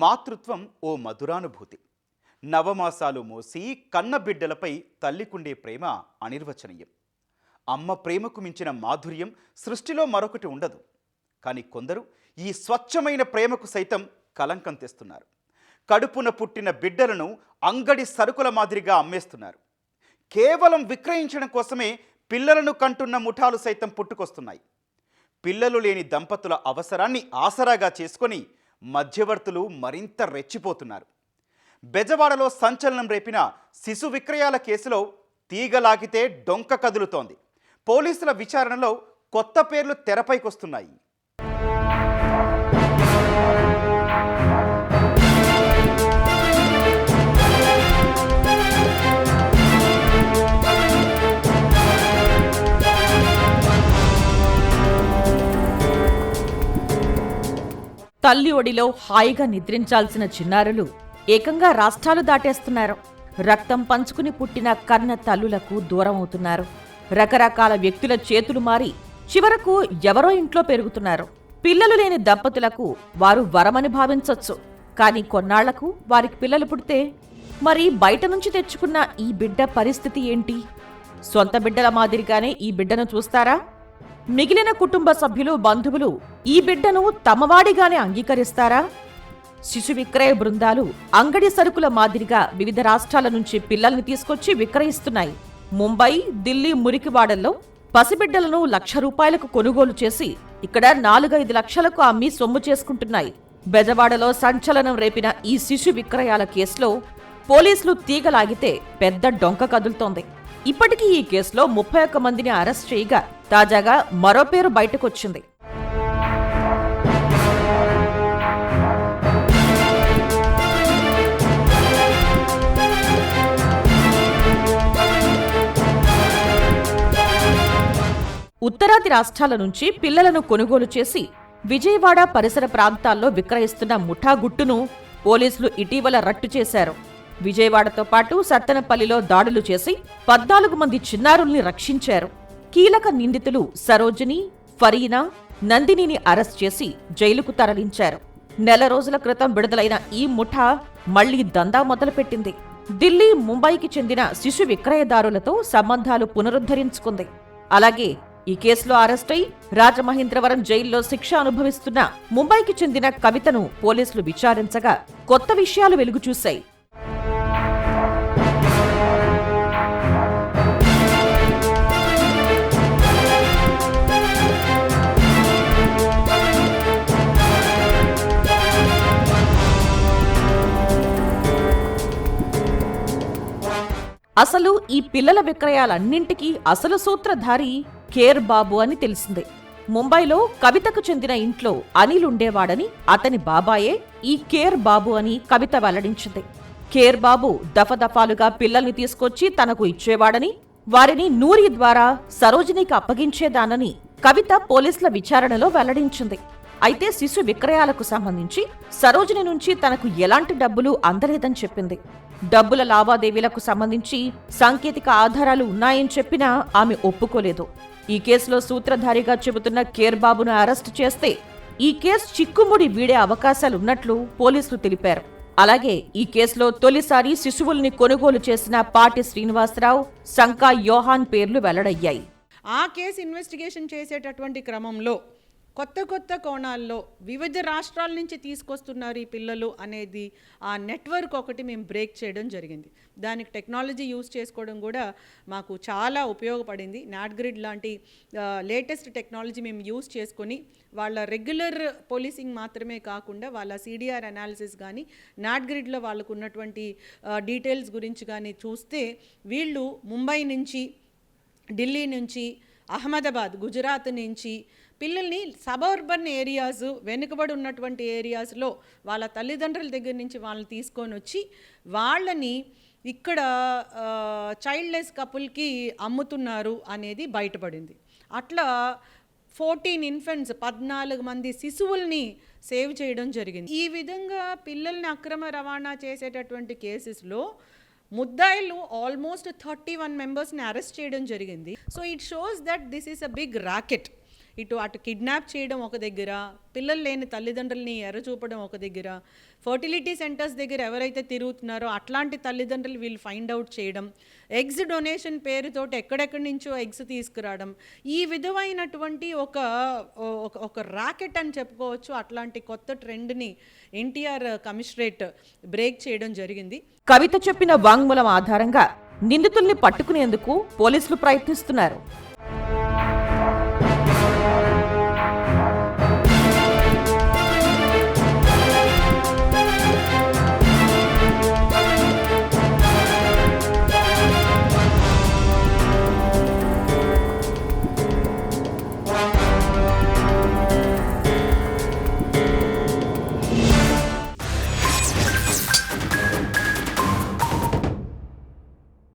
మాతృత్వం ఓ మధురానుభూతి. నవమాసాలు మోసి కన్న బిడ్డలపై తల్లికుండే ప్రేమ అనిర్వచనీయం. అమ్మ ప్రేమకు మించిన మాధుర్యం సృష్టిలో మరొకటి ఉండదు. కానీ కొందరు ఈ స్వచ్ఛమైన ప్రేమకు సైతం కలంకం తెస్తున్నారు. కడుపున పుట్టిన బిడ్డలను అంగడి సరుకుల మాదిరిగా అమ్మేస్తున్నారు. కేవలం విక్రయించడం కోసమే పిల్లలను కంటున్న ముఠాలు సైతం పుట్టుకొస్తున్నాయి. పిల్లలు లేని దంపతుల అవసరాన్ని ఆసరాగా చేసుకొని మధ్యవర్తులు మరింత రెచ్చిపోతున్నారు. బెజవాడలో సంచలనం రేపిన శిశు విక్రయాల కేసులో తీగలాగితే డొంక కదులుతోంది. పోలీసుల విచారణలో కొత్త పేర్లు తెరపైకొస్తున్నాయి. తల్లి ఒడిలో హాయిగా నిద్రించాల్సిన చిన్నారులు ఏకంగా రాష్ట్రాలు దాటేస్తున్నారు. రక్తం పంచుకుని పుట్టిన కన్న తల్లులకు దూరం అవుతున్నారు. రకరకాల వ్యక్తుల చేతులు మారి చివరకు ఎవరో ఇంట్లో పెరుగుతున్నారు. పిల్లలు లేని దంపతులకు వారు వరమని భావించవచ్చు కానీ కొన్నాళ్ళకు వారికి పిల్లలు పుడితే మరి బయట నుంచి తెచ్చుకున్న ఈ బిడ్డ పరిస్థితి ఏంటి? సొంత బిడ్డల మాదిరిగానే ఈ బిడ్డను చూస్తారా? మిగిలిన కుటుంబ సభ్యులు బంధువులు ఈ బిడ్డను తమవాడిగానే అంగీకరిస్తారా? శిశు విక్రయ బృందాలు అంగడి సరుకుల మాదిరిగా వివిధ రాష్ట్రాల నుంచి పిల్లల్ని తీసుకొచ్చి విక్రయిస్తున్నాయి. ముంబై ఢిల్లీ మురికివాడల్లో పసిబిడ్డలను లక్ష రూపాయలకు కొనుగోలు చేసి ఇక్కడ నాలుగైదు లక్షలకు అమ్మి సొమ్ము చేసుకుంటున్నాయి. బెజవాడలో సంచలనం రేపిన ఈ శిశు విక్రయాల కేసులో పోలీసులు తీగలాగితే పెద్ద డొంక కదులుతోంది. ఇప్పటికీ ఈ కేసులో ముప్పై ఒక్క మందిని అరెస్ట్ చేయగా తాజాగా మరో పేరు బయటకొచ్చింది. ఉత్తరాది రాష్ట్రాల నుంచి పిల్లలను కొనుగోలు చేసి విజయవాడ పరిసర ప్రాంతాల్లో విక్రయిస్తున్న ముఠా గుట్టును పోలీసులు ఇటీవల రట్టు చేశారు. విజయవాడతో పాటు సత్తెనపల్లిలో దాడులు చేసి పద్నాలుగు మంది చిన్నారుల్ని రక్షించారు. కీలక నిందితులు సరోజిని ఫరీనా నందినిని అరెస్ట్ చేసి జైలుకు తరలించారు. నెల రోజుల క్రితం విడుదలైన ఈ ముఠా మళ్ళీ దందా మొదలుపెట్టింది. ఢిల్లీ ముంబైకి చెందిన శిశు విక్రయదారులతో సంబంధాలు పునరుద్ధరించుకుంది. అలాగే ఈ కేసులో అరెస్టై రాజమహేంద్రవరం జైల్లో శిక్ష అనుభవిస్తున్న ముంబైకి చెందిన కవితను పోలీసులు విచారించగా కొత్త విషయాలు వెలుగుచూశాయి అసలు ఈ పిల్లల విక్రయాలన్నింటికీ అసలు సూత్రధారి కేర్ బాబు అని తెలిసింది. ముంబైలో కవితకు చెందిన ఇంట్లో అనిల్ ఉండేవాడని అతని బాబాయే ఈ కేర్ బాబు అని కవిత వెల్లడించింది. కేర్ బాబు దఫదఫాలుగా పిల్లల్ని తీసుకొచ్చి తనకు ఇచ్చేవాడని వారిని నూరి ద్వారా సరోజినికి అప్పగించేదానని కవిత పోలీసుల విచారణలో వెల్లడించింది. అయితే శిశు విక్రయాలకు సంబంధించి సరోజిని నుంచి తనకు ఎలాంటి డబ్బులు అందలేదని చెప్పింది. డబ్బుల లావాదేవీలకు సంబంధించి సాంకేతిక ఆధారాలు ఉన్నాయని చెప్పినా ఆమె ఒప్పుకోలేదు. ఈ కేసులో సూత్రధారిగా చెబుతున్న కేర్ బాబును చేస్తే ఈ కేసు చిక్కుముడి వీడే అవకాశాలున్నట్లు పోలీసులు తెలిపారు. అలాగే ఈ కేసులో తొలిసారి శిశువుల్ని కొనుగోలు చేసిన పాటి శ్రీనివాసరావు శంకా యోహాన్ పేర్లు వెల్లడయ్యాయి. ఆ కేసు ఇన్వెస్టిగేషన్ చేసేటటువంటి క్రమంలో కొత్త కొత్త కోణాల్లో వివిధ రాష్ట్రాల నుంచి తీసుకొస్తున్నారు ఈ పిల్లలు అనేది ఆ నెట్వర్క్ ఒకటి మేము బ్రేక్ చేయడం జరిగింది. దానికి టెక్నాలజీ యూజ్ చేసుకోవడం కూడా మాకు చాలా ఉపయోగపడింది. నాట్గ్రిడ్ లాంటి లేటెస్ట్ టెక్నాలజీ మేము యూస్ చేసుకొని వాళ్ళ రెగ్యులర్ పోలీసింగ్ మాత్రమే కాకుండా వాళ్ళ సిడిఆర్ అనాలిసిస్ కానీ నాట్గ్రిడ్లో వాళ్ళకు ఉన్నటువంటి డీటెయిల్స్ గురించి కానీ చూస్తే వీళ్ళు ముంబై నుంచి ఢిల్లీ నుంచి అహ్మదాబాద్ గుజరాత్ నుంచి పిల్లల్ని సబర్బన్ ఏరియాస్ వెనుకబడి ఉన్నటువంటి ఏరియాస్లో వాళ్ళ తల్లిదండ్రుల దగ్గర నుంచి వాళ్ళని తీసుకొని వచ్చి వాళ్ళని ఇక్కడ చైల్డ్లెస్ కపుల్కి అమ్ముతున్నారు అనేది బయటపడింది. అట్లా ఫోర్టీన్ ఇన్ఫెంట్స్ పద్నాలుగు మంది శిశువుల్ని సేవ్ చేయడం జరిగింది. ఈ విధంగా పిల్లల్ని అక్రమ రవాణా చేసేటటువంటి కేసెస్లో ముద్దాయిలు ఆల్మోస్ట్ థర్టీ వన్ మెంబర్స్ని అరెస్ట్ చేయడం జరిగింది. So it shows that this is a big racket ఇటు అటు కిడ్నాప్ చేయడం ఒక దగ్గర పిల్లలు లేని తల్లిదండ్రుల్ని ఎర్రచూపడం ఒక దగ్గర ఫర్టిలిటీ సెంటర్స్ దగ్గర ఎవరైతే తిరుగుతున్నారో అట్లాంటి తల్లిదండ్రులు వీళ్ళు ఫైండ్ అవుట్ చేయడం ఎగ్స్ డొనేషన్ పేరుతోటి ఎక్కడెక్కడి నుంచో ఎగ్స్ తీసుకురావడం ఈ విధమైనటువంటి ఒక ఒక- ఒక ర్యాకెట్ అని చెప్పుకోవచ్చు. అట్లాంటి కొత్త ట్రెండ్ని ఎన్టీఆర్ కమిషనరేట్ బ్రేక్ చేయడం జరిగింది. కవిత చెప్పిన వాంగ్మూలం ఆధారంగా నిందితుల్ని పట్టుకునేందుకు పోలీసులు ప్రయత్నిస్తున్నారు.